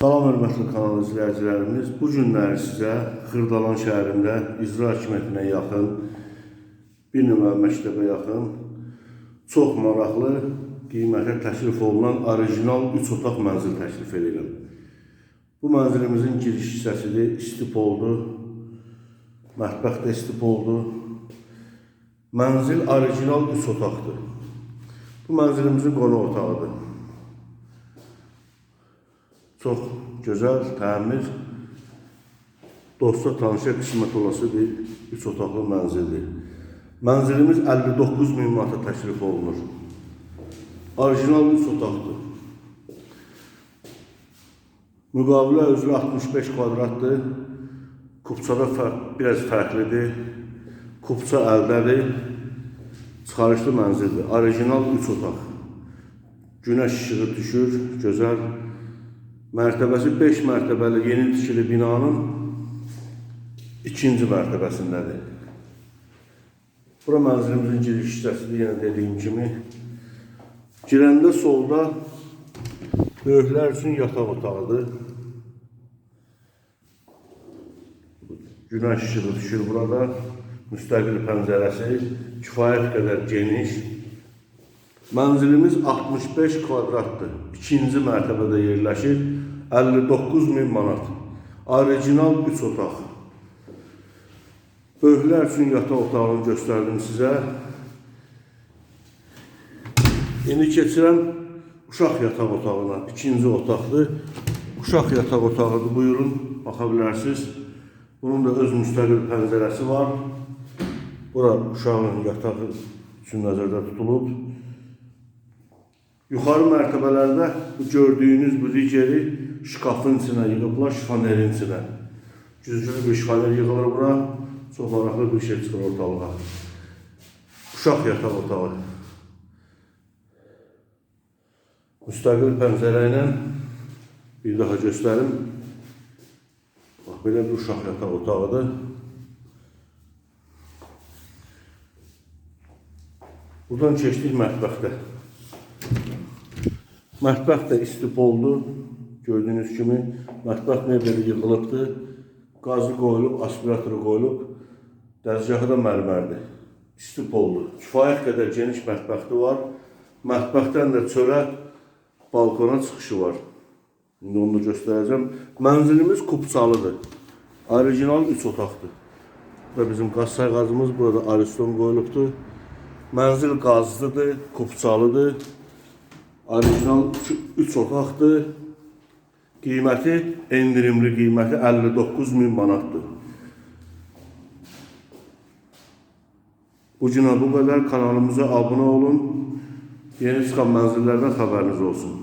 Salam hörmətli kanal izləyicilərimiz. Bu günləri sizə Xırdalan şəhərində icra hakimiyyətinə yaxın bir nömrə məktəbə yaxın çox maraqlı qiymətə təklif olunan orijinal 3 otaq mənzil təklif edirəm. Bu mənzilimizin giriş hissəsidir, istipoldur. Mətbəx də istipoldur. Mənzil orijinal 3 otaqdır. Bu mənzilimizin qonaq otağıdır. Çox gözəl, təmir, dosta tanışa qismət olası bir üç otaqlı mənzildir. Mənzilimiz 59 min manata təklif olunur. Orijinal üç otaqdır. Müqavilə üzrə 65 kvadratdır. Kupçada fərq, biraz fərqlidir. Kupça əldədir. Çıxarışlı mənzildir. Orijinal 3 otaq. Günəş işığı düşür, gözəl. Mərtəbəsi 5 mərtəbəli yeni tikili binanın ikinci mərtəbəsindədir. Bura mənzilimizin giriş hissəsidir, yenə dediyim kimi. Girəndə solda böyüklər üçün yataq otağıdır. Günəş işığı düşür burada. Müstəqil pəncərəsi kifayət qədər geniş. Mənzilimiz 65 kvadratdır. İkinci mərtəbədə yerləşir. 59 min manat. Orijinal 3 otaq. Böyüklər üçün yataq otağını göstərdim sizə. İndi keçirəm uşaq yataq otağına. İkinci otaqdır. Uşaq yataq otağıdır. Buyurun, baxa bilərsiniz. Bunun da öz müstəqil pəncərəsi var. Bura uşağın yatağı üçün nəzərdə tutulub. Yuxarı mərtəbələrdə bu gördüyünüz bu digeri şkafın içinə yığıblar, şifanerin içinə. Güzgülü bir şifaner yığılır bura. Çox maraqlı bir şey çıxır ortalığa. Uşaq yataq otağı. Müstəqil pəncərə ilə bir daha göstərim. Bax, belə bir uşaq yataq otağıdır. Buradan keçdik mətbəxdə. Mətbəx də istipoldur. Gördüyünüz kimi mətbəx mebeli yığılıbdır. Qazı qoyulub, aspiratoru qoyulub. Dəzgahı da mərmərdir. İstipoldur. Kifayət qədər geniş mətbəxi var. Mətbəxdən də çölə balkona çıxışı var. İndi onu da göstərəcəm. Mənzilimiz kupçalıdır. Orijinal 3 otaqdır. Bu da bizim qaz sayğacımız. Burada ariston qoyulubdur. Mənzil qazlıdır, kupçalıdır. Orijinal 3 otaqdır. Qiyməti, endirimli qiyməti 59 min manatdır. Bu günə bu qədər. Kanalımıza abunə olun. Yeni çıxan mənzillərdən xəbəriniz olsun.